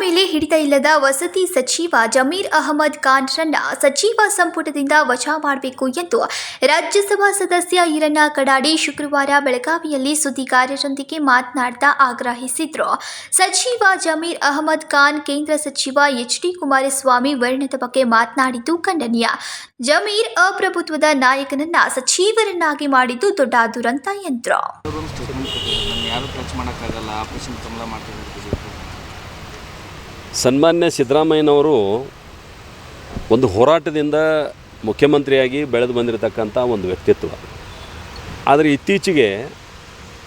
ಮೇಲೆ ಹಿಡಿತ ಇಲ್ಲದ ವಸತಿ ಸಚಿವ ಜಮೀರ್ ಅಹಮದ್ ಖಾನ್ರನ್ನ ಸಚಿವ ಸಂಪುಟದಿಂದ ವಜಾ ಮಾಡಬೇಕು ಎಂದು ರಾಜ್ಯಸಭಾ ಸದಸ್ಯ ಈರಣ್ಣ ಕಡಾಡಿ ಶುಕ್ರವಾರ ಬೆಳಗಾವಿಯಲ್ಲಿ ಸುದ್ದಿಗಾರರೊಂದಿಗೆ ಮಾತನಾಡ್ತಾ ಆಗ್ರಹಿಸಿದ್ರು. ಸಚಿವ ಜಮೀರ್ ಅಹಮದ್ ಖಾನ್, ಕೇಂದ್ರ ಸಚಿವ ಎಚ್ ಡಿ ಕುಮಾರಸ್ವಾಮಿ ವರ್ಣದ ಬಗ್ಗೆ ಮಾತನಾಡಿದ್ದು ಖಂಡನೀಯ. ಜಮೀರ್ ಅಪ್ರಭುತ್ವದ ನಾಯಕನನ್ನ ಸಚಿವರನ್ನಾಗಿ ಮಾಡಿದ್ದು ದೊಡ್ಡ ದುರಂತ ಎಂದ್ರು. ಸನ್ಮಾನ್ಯ ಸಿದ್ದರಾಮಯ್ಯನವರು ಒಂದು ಹೋರಾಟದಿಂದ ಮುಖ್ಯಮಂತ್ರಿಯಾಗಿ ಬೆಳೆದು ಬಂದಿರತಕ್ಕಂಥ ಒಂದು ವ್ಯಕ್ತಿತ್ವ. ಆದರೆ ಇತ್ತೀಚೆಗೆ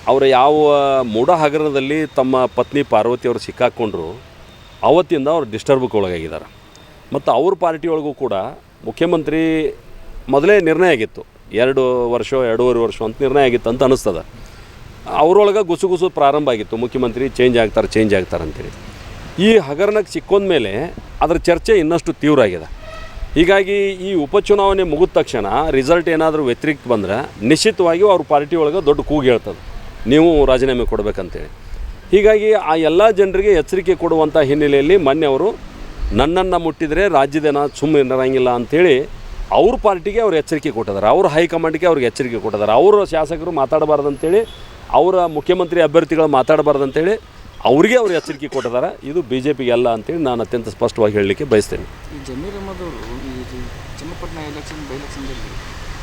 ಅವರು ಯಾವ ಮೂಢ ಹಗರಣದಲ್ಲಿ ತಮ್ಮ ಪತ್ನಿ ಪಾರ್ವತಿಯವರು ಸಿಕ್ಕಾಕ್ಕೊಂಡ್ರು ಅವತ್ತಿಂದ ಅವರು ಡಿಸ್ಟರ್ಬ್ಗೆ ಒಳಗಾಗಿದ್ದಾರೆ. ಮತ್ತು ಅವ್ರ ಪಾರ್ಟಿಯೊಳಗೂ ಕೂಡ ಮುಖ್ಯಮಂತ್ರಿ ಮೊದಲೇ ನಿರ್ಣಯ ಆಗಿತ್ತು. ಎರಡು ವರ್ಷ, ಎರಡೂವರೆ ವರ್ಷ ಅಂತ ನಿರ್ಣಯ ಆಗಿತ್ತು ಅಂತ ಅನ್ನಿಸ್ತದೆ ಅವರೊಳಗೆ ಗುಸುಗುಸು ಪ್ರಾರಂಭ ಆಗಿತ್ತು. ಮುಖ್ಯಮಂತ್ರಿ ಚೇಂಜ್ ಆಗ್ತಾರೆ ಚೇಂಜ್ ಆಗ್ತಾರೆ ಅಂತೇಳಿ. ಈ ಹಗರಣಕ್ಕೆ ಸಿಕ್ಕೊಂಡ ಮೇಲೆ ಅದರ ಚರ್ಚೆ ಇನ್ನಷ್ಟು ತೀವ್ರ ಆಗಿದೆ ಹೀಗಾಗಿ ಈ ಉಪಚುನಾವಣೆ ಮುಗಿದ ತಕ್ಷಣ ರಿಸಲ್ಟ್ ಏನಾದರೂ ವ್ಯತಿರಿಕ್ತ ಬಂದರೆ ನಿಶ್ಚಿತವಾಗಿಯೂ ಅವ್ರ ಪಾರ್ಟಿ ಒಳಗೆ ದೊಡ್ಡ ಕೂಗು ಹೇಳ್ತದೆ. ನೀವು ರಾಜೀನಾಮೆ ಕೊಡಬೇಕಂತೇಳಿ. ಹೀಗಾಗಿ ಆ ಎಲ್ಲ ಜನರಿಗೆ ಎಚ್ಚರಿಕೆ ಕೊಡುವಂಥ ಹಿನ್ನೆಲೆಯಲ್ಲಿ ಮೊನ್ನೆ ಅವರು ನನ್ನನ್ನು ಮುಟ್ಟಿದರೆ ರಾಜ್ಯದೇನ ಸುಮ್ಮನೆ ಇರಂಗಿಲ್ಲ ಅಂಥೇಳಿ ಅವ್ರ ಪಾರ್ಟಿಗೆ ಅವ್ರು ಎಚ್ಚರಿಕೆ ಕೊಟ್ಟಿದ್ದಾರೆ. ಅವ್ರ ಹೈಕಮಾಂಡ್ಗೆ ಅವ್ರಿಗೆ ಎಚ್ಚರಿಕೆ ಕೊಟ್ಟಿದ್ದಾರೆ. ಅವರ ಶಾಸಕರು ಮಾತಾಡಬಾರ್ದು ಅಂತೇಳಿ, ಅವರ ಮುಖ್ಯಮಂತ್ರಿ ಅಭ್ಯರ್ಥಿಗಳು ಮಾತಾಡಬಾರ್ದು ಅಂತೇಳಿ ಅವರಿಗೆ ಅವ್ರು ಎಚ್ಚರಿಕೆ ಕೊಟ್ಟಿದ್ದಾರೆ. ಇದು ಬಿ ಜೆ ಪಿಗೆ ಅಲ್ಲ ಅಂತೇಳಿ ನಾನು ಅತ್ಯಂತ ಸ್ಪಷ್ಟವಾಗಿ ಹೇಳಲಿಕ್ಕೆ ಬಯಸ್ತೇನೆ. ಈ ಜಮೀರ್ ಅಹಮದ್ ಅವರು ಈ ಚನ್ನಪಟ್ಟಣ ಎಲೆಕ್ಷನ್ ಬೈ ಎಲೆಕ್ಷನ್ದಲ್ಲಿ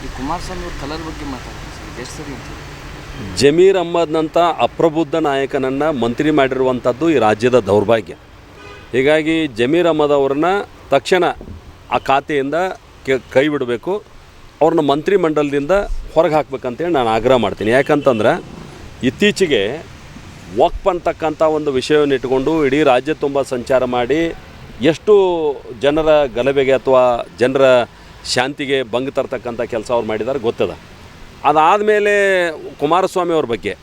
ಈ ಕುಮಾರಸ್ವಾಮಿ ಅವ್ರ ಕಲರ್ ಬಗ್ಗೆ ಮಾತಾಡ್ತಾರೆ ಸರ್. ಇದು ಎಷ್ಟು ಸರಿ ಅಂತ ಜಮೀರ್ ಅಹ್ಮದ್ನಂಥ ಅಪ್ರಬುದ್ಧ ನಾಯಕನನ್ನು ಮಂತ್ರಿ ಮಾಡಿರುವಂಥದ್ದು ಈ ರಾಜ್ಯದ ದೌರ್ಭಾಗ್ಯ. ಹೀಗಾಗಿ ಜಮೀರ್ ಅಹ್ಮದ್ ಅವ್ರನ್ನ ತಕ್ಷಣ ಆ ಖಾತೆಯಿಂದ ಕೆ ಕೈ ಬಿಡಬೇಕು. ಅವ್ರನ್ನ ಮಂತ್ರಿಮಂಡಲದಿಂದ ಹೊರಗೆ ಹಾಕ್ಬೇಕಂತೇಳಿ ನಾನು ಆಗ್ರಹ ಮಾಡ್ತೀನಿ. ಯಾಕಂತಂದ್ರೆ ಇತ್ತೀಚೆಗೆ ವಕ್ಫ್ ಅಂತಕ್ಕಂಥ ಒಂದು ವಿಷಯವನ್ನು ಇಟ್ಕೊಂಡು ಇಡೀ ರಾಜ್ಯ ತುಂಬ ಸಂಚಾರ ಮಾಡಿ ಎಷ್ಟು ಜನರ ಗಲಭೆಗೆ ಅಥವಾ ಜನರ ಶಾಂತಿಗೆ ಭಂಗ ತರ್ತಕ್ಕಂಥ ಕೆಲಸ ಅವ್ರು ಮಾಡಿದ್ದಾರೆ ಗೊತ್ತದ. ಅದಾದಮೇಲೆ ಕುಮಾರಸ್ವಾಮಿ ಅವ್ರ ಬಗ್ಗೆ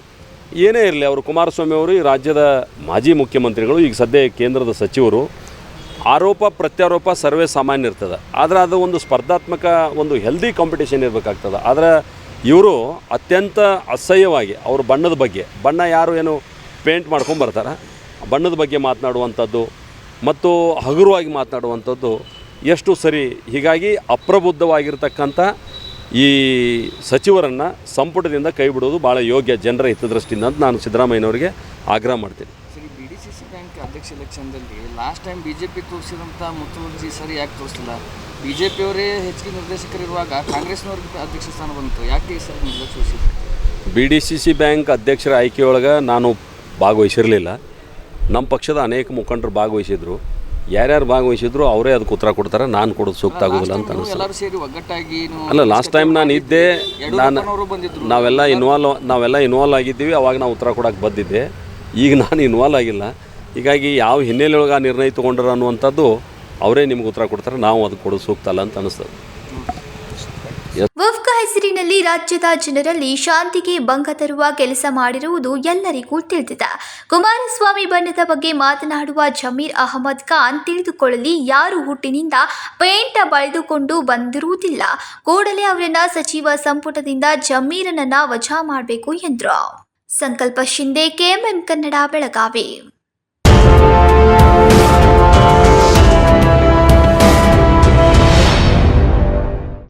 ಏನೇ ಇರಲಿ, ಅವರು ಕುಮಾರಸ್ವಾಮಿ ಅವರು ಈ ರಾಜ್ಯದ ಮಾಜಿ ಮುಖ್ಯಮಂತ್ರಿಗಳು, ಈಗ ಸದ್ಯ ಕೇಂದ್ರದ ಸಚಿವರು, ಆರೋಪ ಪ್ರತ್ಯಾರೋಪ ಸರ್ವೇ ಸಾಮಾನ್ಯ ಇರ್ತದೆ. ಆದರೆ ಅದು ಒಂದು ಸ್ಪರ್ಧಾತ್ಮಕ ಒಂದು ಹೆಲ್ದಿ ಕಾಂಪಿಟೇಷನ್ ಇರಬೇಕಾಗ್ತದೆ. ಆದರೆ ಇವರು ಅತ್ಯಂತ ಅಸಹ್ಯವಾಗಿ ಅವ್ರ ಬಣ್ಣದ ಬಗ್ಗೆ, ಬಣ್ಣ ಯಾರು ಏನು ಪೇಂಟ್ ಮಾಡ್ಕೊಂಬರ್ತಾರೆ ಬಣ್ಣದ ಬಗ್ಗೆ ಮಾತನಾಡುವಂಥದ್ದು ಮತ್ತು ಹಗುರವಾಗಿ ಮಾತನಾಡುವಂಥದ್ದು ಎಷ್ಟು ಸರಿ. ಹೀಗಾಗಿ ಅಪ್ರಬುದ್ಧವಾಗಿರ್ತಕ್ಕಂಥ ಈ ಸಚಿವರನ್ನು ಸಂಪುಟದಿಂದ ಕೈ ಬಿಡೋದು ಭಾಳ ಯೋಗ್ಯ ಜನರ ಹಿತದೃಷ್ಟಿಯಿಂದ ಅಂತ ನಾನು ಸಿದ್ದರಾಮಯ್ಯನವರಿಗೆ ಆಗ್ರಹ ಮಾಡ್ತೀನಿ. ಸರಿ B D C C bank ಅಧ್ಯಕ್ಷ ಎಲೆಕ್ಷನ್ದಲ್ಲಿ last time B J P ತೋರಿಸಿದಂಥ ಮುಖ್ಯಮಂತ್ರಿ ಸರಿ ಯಾಕೆ ತೋರಿಸಿಲ್ಲ? ಬಿ ಜೆ ಪಿಯವರೇ ಹೆಚ್ಚಿಗೆ ನಿರ್ದೇಶಕರಿರುವಾಗ ಕಾಂಗ್ರೆಸ್ನವ್ರಿಗೆ ಅಧ್ಯಕ್ಷ ಸ್ಥಾನ ಬಂತು. ಯಾಕೆ ಈ ಸರಿ ವಹಿಸಿದ್ರು? B D C C bank ಅಧ್ಯಕ್ಷರ ಆಯ್ಕೆಯೊಳಗೆ ನಾನು ಭಾಗವಹಿಸಿರಲಿಲ್ಲ. ನಮ್ಮ ಪಕ್ಷದ ಅನೇಕ ಮುಖಂಡರು ಭಾಗವಹಿಸಿದ್ರು. ಯಾರ್ಯಾರು ಭಾಗವಹಿಸಿದ್ರು ಅವರೇ ಅದಕ್ಕೆ ಉತ್ತರ ಕೊಡ್ತಾರೆ ನಾನು ಕೊಡೋದು ಸೂಕ್ತ ಆಗೋದಿಲ್ಲ ಅಂತ ಅನಿಸ್ತು. ಅನಿಸ್ತದೆ ಎಲ್ಲರೂ ಸೇರಿ ಒಗ್ಗಟ್ಟಾಗಿ ಅಲ್ಲ ಲಾಸ್ಟ್ ಟೈಮ್ ನಾನು ಇದ್ದೆ ನಾನು ಬಂದಿದ್ರು. ನಾವೆಲ್ಲ ಇನ್ವಾಲ್ವ್ ನಾವೆಲ್ಲ ಇನ್ವಾಲ್ವ್ ಆಗಿದ್ದೀವಿ ಅವಾಗ ನಾವು ಉತ್ತರ ಕೊಡೋಕೆ ಬಂದಿದ್ದೆ. ಈಗ ನಾನು ಇನ್ವಾಲ್ವ್ ಆಗಿಲ್ಲ. ಹೀಗಾಗಿ ಯಾವ ಹಿನ್ನೆಲೆಯೊಳಗೆ ಆ ನಿರ್ಣಯ ತೊಗೊಂಡ್ರೆ ಅನ್ನುವಂಥದ್ದು ಅವರೇ ನಿಮ್ಗೆ ಉತ್ತರ ಕೊಡ್ತಾರೆ ನಾವು ಅದಕ್ಕೆ ಕೊಡೋದು ಸೂಕ್ತ ಅಲ್ಲ ಅಂತ ಅನಿಸ್ತದೆ. ಹೆಸರಿನಲ್ಲಿ ರಾಜ್ಯದ ಜನರಲ್ಲಿ ಶಾಂತಿಗೆ ಭಂಗ ತರುವ ಕೆಲಸ ಮಾಡಿರುವುದು ಎಲ್ಲರಿಗೂ ತಿಳಿದಿದೆ. ಕುಮಾರಸ್ವಾಮಿ ಬಣ್ಣದ ಬಗ್ಗೆ ಮಾತನಾಡುವ ಜಮೀರ್ ಅಹಮದ್ ಖಾನ್ ತಿಳಿದುಕೊಳ್ಳಲಿ, ಯಾರು ಹುಟ್ಟಿನಿಂದ ಪೇಂಟ ಬಳಿದುಕೊಂಡು ಬಂದಿರುವುದಿಲ್ಲ. ಕೂಡಲೇ ಅವರನ್ನ ಸಚಿವ ಸಂಪುಟದಿಂದ ಜಮೀರನನ್ನ ವಜಾ ಮಾಡಬೇಕು ಎಂದರು. ಸಂಕಲ್ಪ ಶಿಂದೆ ಕೆಎಂಎಂ ಕನ್ನಡ, ಬೆಳಗಾವಿ.